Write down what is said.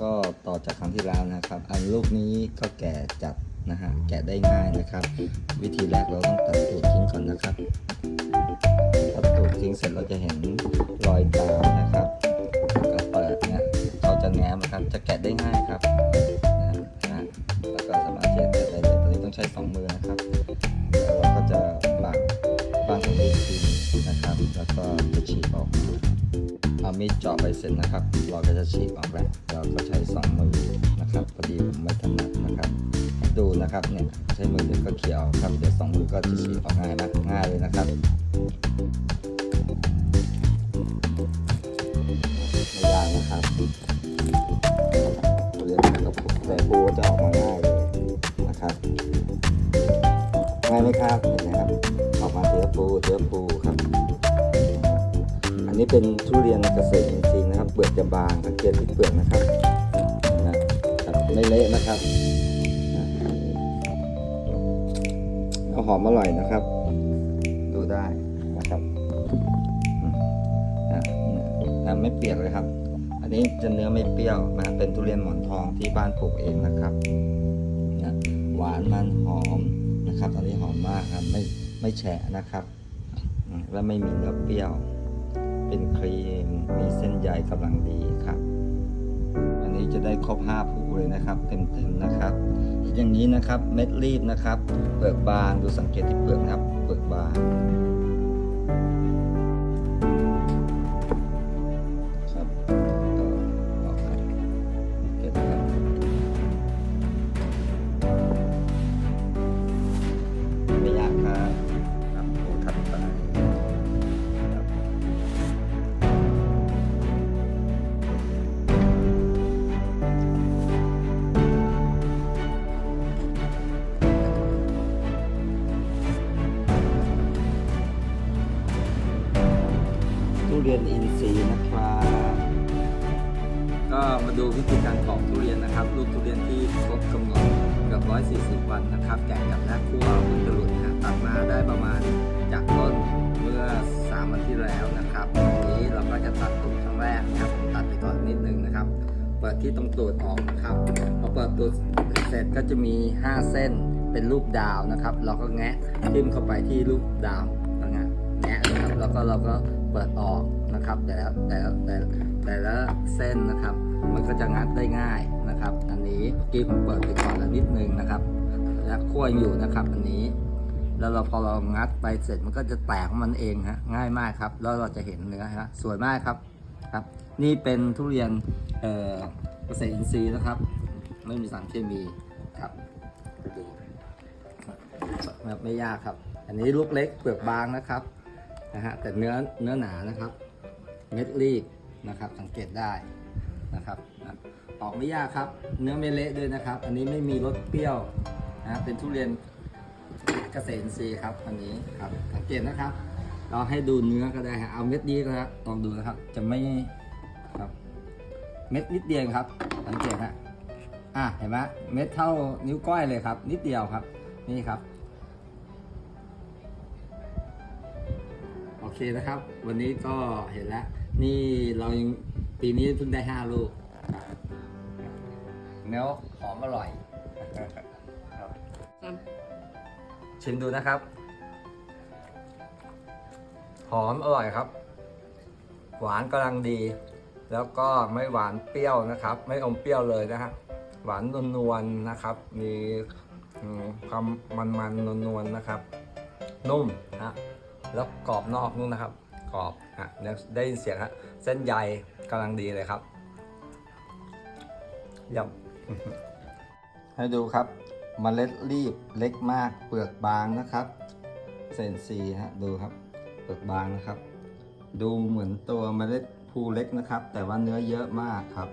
ก็ต่อจากครั้งที่แล้วนะครับ อันลูกนี้ก็แก่จัดนะฮะแกะได้ง่ายนะครับ วิธีแรกเราต้องตัดตูดทิ้งก่อนนะครับตัดตูดทิ้งเสร็จเราจะเห็นรอยดามนะครับก็เปิดเนี่ยเขาจะแง้มนะครับจะแกะได้ง่าย มีดเจาะไปเสร็จนะครับ เราก็จะฉีกออกแล้วเราก็ใช้สองมือนะครับพอดีผมไม่ถนัดนะครับ ดูนะครับเนี่ยใช้มือเดียวก็เขี่ยออกครับเดี๋ยวสองมือก็จะฉีกออกง่ายนะง่ายเลยนะครับไม่ยากนะครับเรียนกับแต่ปูจะออกมาง่ายเลยนะครับง่ายไหมครับเห็นไหมครับ นี้เป็นทุเรียนเกษตรอินทรีย์นะครับ เปลือกจะบางสังเกตที่เปลือกนะครับนะครับไม่เละนะครับเอาหอมอร่อยนะครับ ดูได้นะครับนะไม่เปียกเลยครับ อันนี้จะเนื้อไม่เปรี้ยวนะเป็นทุเรียนหมอนทองที่บ้านปลูกเองนะครับนะหวานมันหอมนะครับตอนนี้หอมมากครับ ไม่ไม่แฉะนะครับ และไม่มีเนื้อเปรี้ยว เป็นครีม มีเส้นใยกำลังดีครับ อันนี้จะได้ครบ5ผู้เลยนะครับ เต็มๆนะครับ อย่างนี้นะครับเม็ดรีบนะครับ เปลือกบางดูสังเกตที่เปลือกนะครับ เปลือกบาง เรียนอินทรีย์นะครับ ก็มาดูวิธีการปอกทุเรียนนะครับ ลูกทุเรียนที่ครบกำหนดเกือบ140 วันนะครับ แกะกับแรกคั่วบนกระหลุดนะตัดมาได้ประมาณจากต้นเมื่อ 3 วันที่แล้วนะครับวันนี้เราก็จะตัดตูดครั้งแรกนะครับผมตัดไปก่อนนิดนึงนะครับ เปิดที่ตรงตูดออกนะครับพอเปิดตูดเสร็จก็จะมี 5 เส้นเป็นรูปดาวนะครับ เราก็แงะทิ่มเข้าไปที่รูปดาว ก็เราก็เปิดออกนะครับ แต่ละแต่ละแต่ละแต่ละเส้นนะครับ มันก็จะงัดได้ง่ายนะครับ อันนี้เมื่อกี้ผมเปิดไปก่อนแล้วนิดนึงนะครับ และขั้วอยู่นะครับอันนี้ แล้วเราพอเรางัดไปเสร็จมันก็จะแตกของมันเองฮะง่ายมากครับ แล้วเราจะเห็นเนื้อฮะสวยมากครับครับ นี่เป็นทุเรียนเอ่อเกษตรอินทรีย์นะครับ ไม่มีสารเคมีครับแบบไม่ยากครับ อันนี้ลูกเล็กเปลือกบางนะครับ นะฮะแต่เนื้อเนื้อหนานะครับ เม็ดรีบนะครับ สังเกตได้นะครับออกไม่ยากครับ เนื้อไม่เละด้วยนะครับ อันนี้ไม่มีรสเปรี้ยวนะเป็นทุเรียนเกษตรอินทรีครับอันนี้ครับสังเกตนะครับ เราให้ดูเนื้อก็ได้ฮะเอาเม็ดนี้ก็ครับลองดูนะครับ จะไม่ครับ เม็ดนิดเดียวครับ สังเกตฮะอะเห็นไหมเม็ดเท่านิ้วก้อยเลยครับ นิดเดียวครับ นี่ครับ เคนะครับ วันนี้ก็เห็นแล้ว นี่เรายังปีนี้เพิ่งได้ห้าลูกครับเนื้อหอมอร่อยครับชิมดูนะครับ หอมอร่อยครับ หวานกำลังดี แล้วก็ไม่หวานเปรี้ยวนะครับ ไม่อมเปรี้ยวเลยนะฮะหวานนวลๆนะครับ มีอืมความมันๆนวลๆนะครับ นุ่มนะ แล้วกรอบนอกนุ่มนะครับ กรอบฮะได้ยินเสียงฮะเส้นใยกำลังดีเลยครับยี่ยมให้ดูครับมเมล็ดรีบเล็กมากเปลือกบางนะครับเซนซีฮะดูครับ เปลือกบางนะครับ ดูเหมือนตัวเมล็ดภูเล็กนะครับ แต่ว่าเนื้อเยอะมากครับ